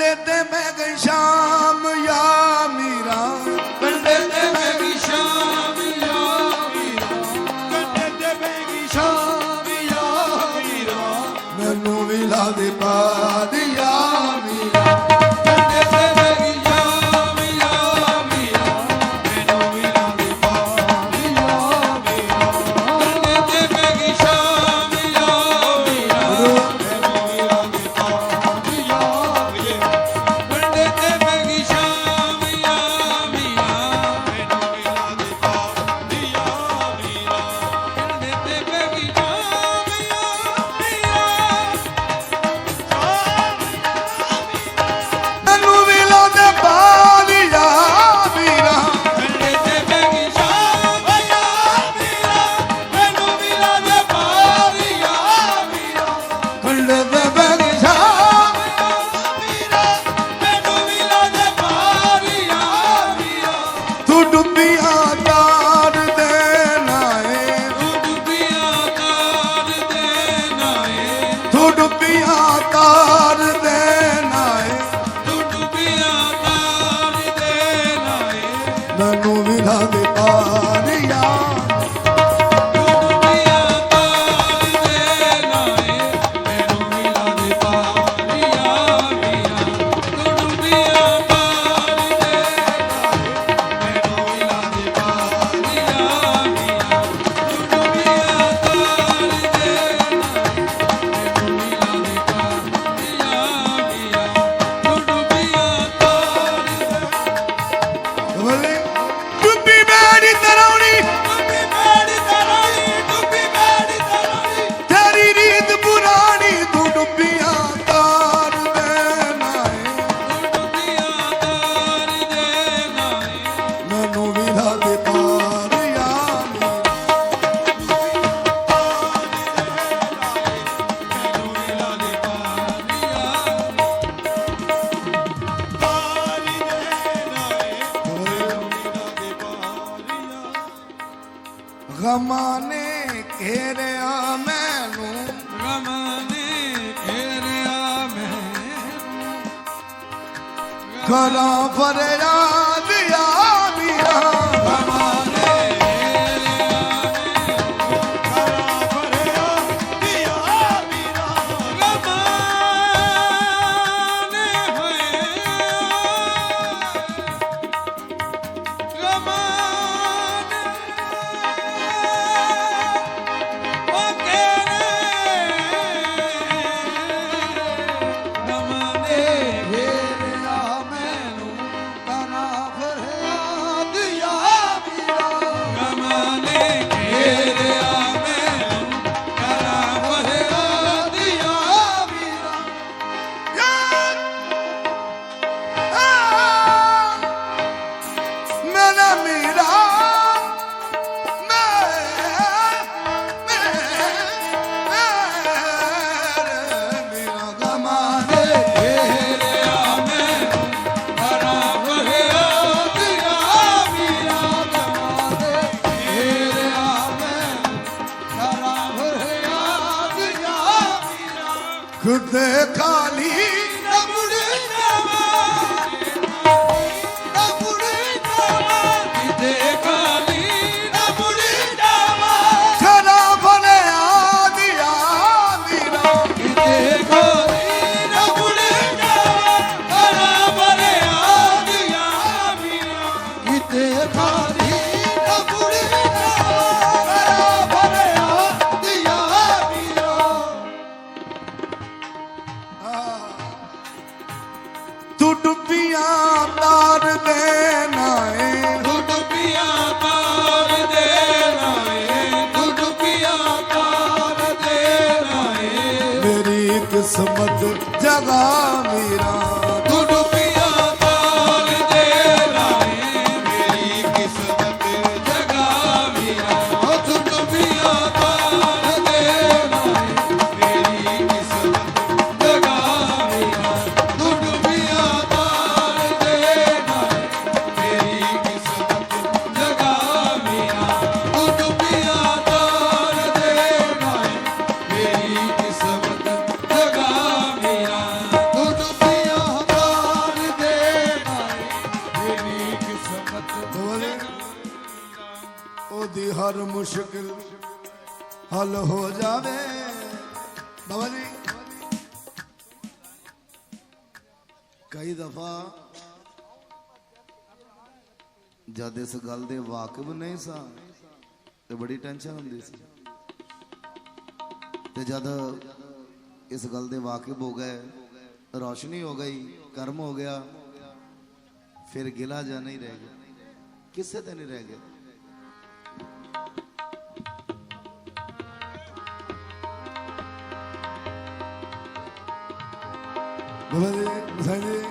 দেতে বেগশা ਰਮਾਨੇ ਘੇਰਿਆ ਮੈਨੂੰ ਰਮਾਨੇ ਘੇਰਿਆ ਮੈਂ ਕਲਾ ਫਰਿਆਦ Could the Kali ਕਿਸਮਤ ਜਗਾ ਮੇਰਾ। ਹਰ ਮੁਸ਼ਕਿਲ ਹੱਲ ਹੋ ਜਾਵੇ। ਬਾਬਾ ਜੀ। ਕਈ ਦਫਾ ਜਦ ਇਸ ਗੱਲ ਦੇ ਵਾਕਿਫ ਨਹੀਂ ਸਾਂ, ਤੇ ਬੜੀ ਟੈਨਸ਼ਨ ਹੁੰਦੀ ਸੀ। ਤੇ ਜਦ ਇਸ ਗੱਲ ਦੇ ਵਾਕਿਫ ਹੋ ਗਏ, ਰੋਸ਼ਨੀ ਹੋ ਗਈ, ਕਰਮ ਹੋ ਗਿਆ, ਫਿਰ ਗਿਲਾ ਜਾ ਨਹੀਂ ਰਹਿ ਗਿਆ। ਕਿਸੇ ਤੇ ਨਹੀਂ ਰਹਿ ਗਿਆ। ਜੀ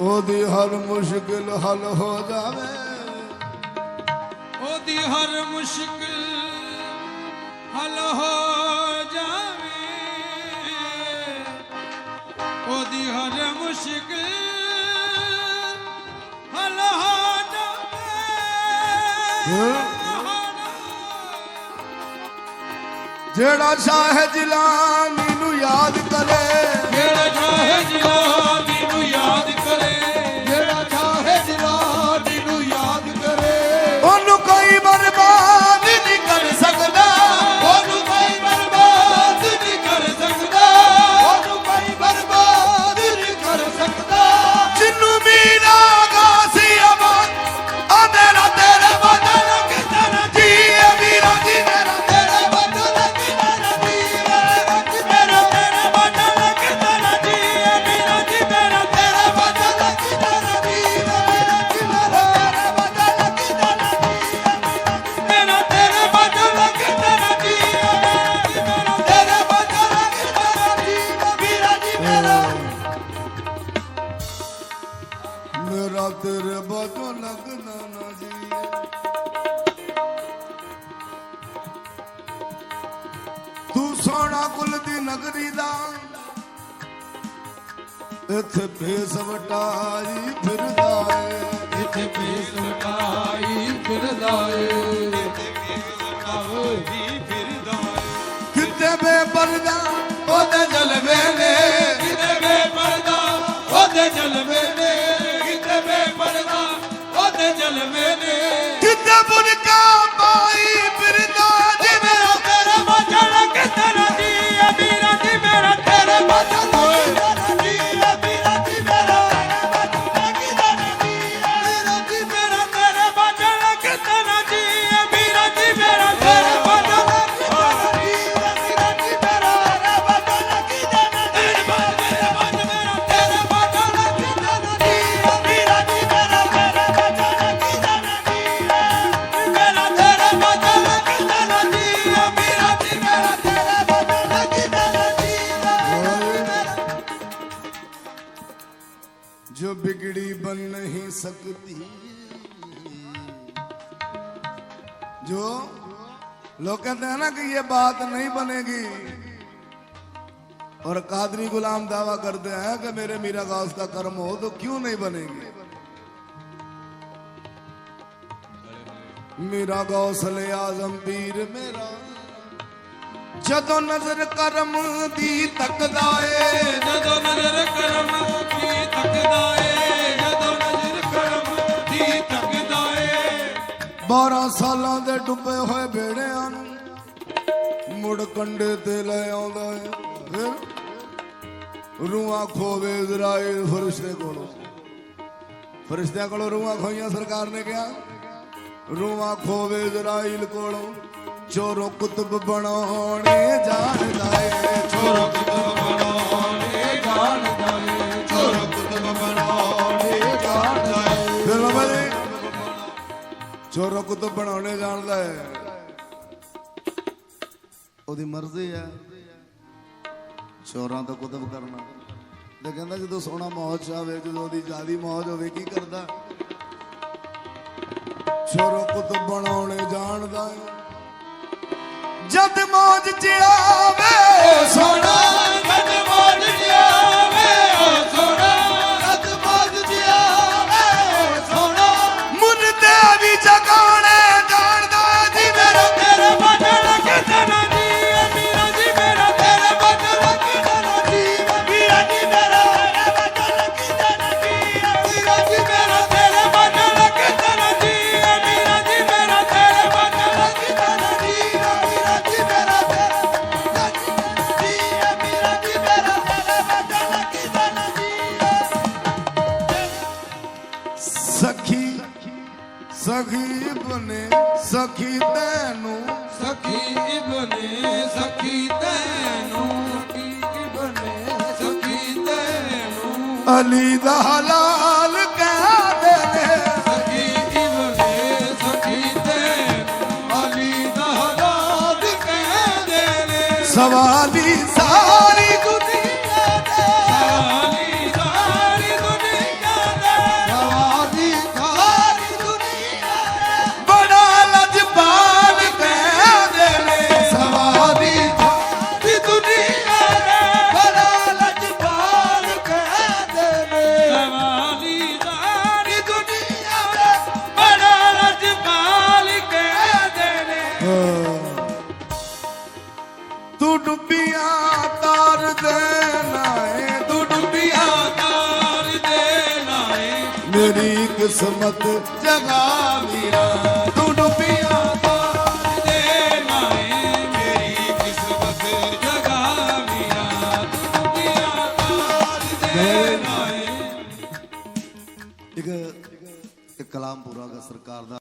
ਉਹਦੀ ਹਰ ਮੁਸ਼ਕਿਲ ਹੱਲ ਹੋ ਜਾਵੇ। ਉਹਦੀ ਹਰ ਮੁਸ਼ਕਿਲ ਹੱਲ ਹੋ ਜਾਵੇ। ਉਹਦੀ ਹਰ ਮੁਸ਼ਕਿਲ ਹੱਲ ਹੋ ਜਾਵੇ। ਜਿਹੜਾ ਸ਼ਾਹ ਜਿਲਾਨੀ ਇੱਥੇ ਫੇਸ ਵਟਾਈ ਫਿਰਦਾ ਏ ਇੱਥੇ ਫੇਸ ਲਟਾਈ ਫਿਰਦਾ ਏ ਕਿਤੇ ਬੇਪਰਦਾ ਉਹਦੇ ਜਲਵੇ ਨੇ ਕਿਤੇ ਬੇਪਰਦਾ ਉਹਦੇ ਜਲਵੇ ਨੇ ਕਿਤੇ ਬੇਪਰਦਾ ਉਹਦੇ ਜਲਵੇ ਨੇ ਕਿਤੇ ਬੁਨਕਾ ਪਾਈ लोग कहते हैं ना कि ये बात नहीं बनेगी और कादरी गुलाम दावा करते हैं कि मेरे मीरा गाउस का कर्म हो तो क्यों नहीं बनेगी मेरा गौसले आजम पीर मेरा ਜਦੋਂ ਨਜ਼ਰ ਕਰਮ ਦੀ ਤੱਕਦਾ ਏ ਜਦੋਂ ਨਜ਼ਰ ਕਰਮ ਦੀ ਤੱਕਦਾ ਏ ਜਦੋਂ ਨਜ਼ਰ ਕਰਮ ਦੀ ਤੱਕਦਾ ਏ 12 ਸਾਲਾਂ ਦੇ ਡੁੱਬੇ ਹੋਏ ਬੇੜਿਆਂ ਨੂੰ ਮੁੜ ਕੰਡੇ ਤੇ ਲੈ ਆਉਂਦਾ ਏ। ਫਿਰ ਰੂਹਾਂ ਖੋਵੇ ਇਜ਼ਰਾਈਲ ਫਰਿਸ਼ਤੇ ਕੋਲੋਂ। ਫਰਿਸ਼ਤਿਆਂ ਕੋਲੋਂ ਰੂਹਾਂ ਖੋਈਆਂ ਸਰਕਾਰ ਨੇ ਕਿਹਾ। ਰੂਹਾਂ ਖੋਵੇ ਇਜ਼ਰਾਈਲ ਕੋਲੋਂ। ਚੋਰੋ ਕੁਤਬ ਬਣਾਉਣੇ ਜਾਣਦਾ ਏ। ਚੋਰੋ ਕੁਤਬ ਬਣਾਉਣੇ ਜਾਣਦਾ ਏ। ਚੋਰੋ ਕੁਤਬ ਬਣਾਉਣੇ ਜਾਣਦਾ ਏ। ਚੋਰੋ ਕੁਤਬ ਬਣਾਉਣੇ ਜਾਣਦਾ ਹੈ ਉਹਦੀ ਮਰਜ਼ੀ ਹੈ ਚੋਰਾਂ ਦਾ ਕੁਤਬ ਕਰਨਾ। ਤੇ ਕਹਿੰਦਾ ਜਦੋਂ ਸੋਹਣਾ ਮੌਜ ਆਵੇ, ਜਦੋਂ ਉਹਦੀ ਜਿਆਦੀ ਮੌਜ ਹੋਵੇ, ਕੀ ਕਰਦਾ? ਚੋਰੋ ਕੁਤਬ ਬਣਾਉਣੇ ਜਾਣਦਾ ਜਦ ਮੌਜ ਚ ਆਵੇ ਉਹ ਸਖੀ ਬਨੇ ਸਖੀ ਤੈਨੂੰ। ਸਖੀ ਬਨੇ ਸਖੀ ਤੈਨੂੰ। ਸਖੀ ਬਨੇ ਸਖੀ ਤੈਨੂੰ। ਅਲੀ ਦਾ ਹਲਾਲ ਕਹਦੇ ਨੇ ਸਖੀ ਬਨੇ ਸਖੀ ਤੈਨੂੰ। ਅਲੀ ਦਾ ਕਹਿੰਦੇ ਨੇ। ਸਵਾਲੀ ਸਾਰੀ ਕਿਸਮਤ ਜਗਾ ਵੀਰਾ ਤੂੰ ਡੁੱਬੀਆਂ ਤਾਰ ਦੇ ਲਾਏ ਮੇਰੀ ਕਿਸਮਤ ਜਗਾ ਵੀਰਾ ਦੁਨੀਆ ਤਾਰ ਦੇ ਲਾਏ ਇੱਕ ਇੱਕ ਕਲਾਮ ਪੂਰਾ ਗਾ ਸਰਕਾਰ ਦਾ।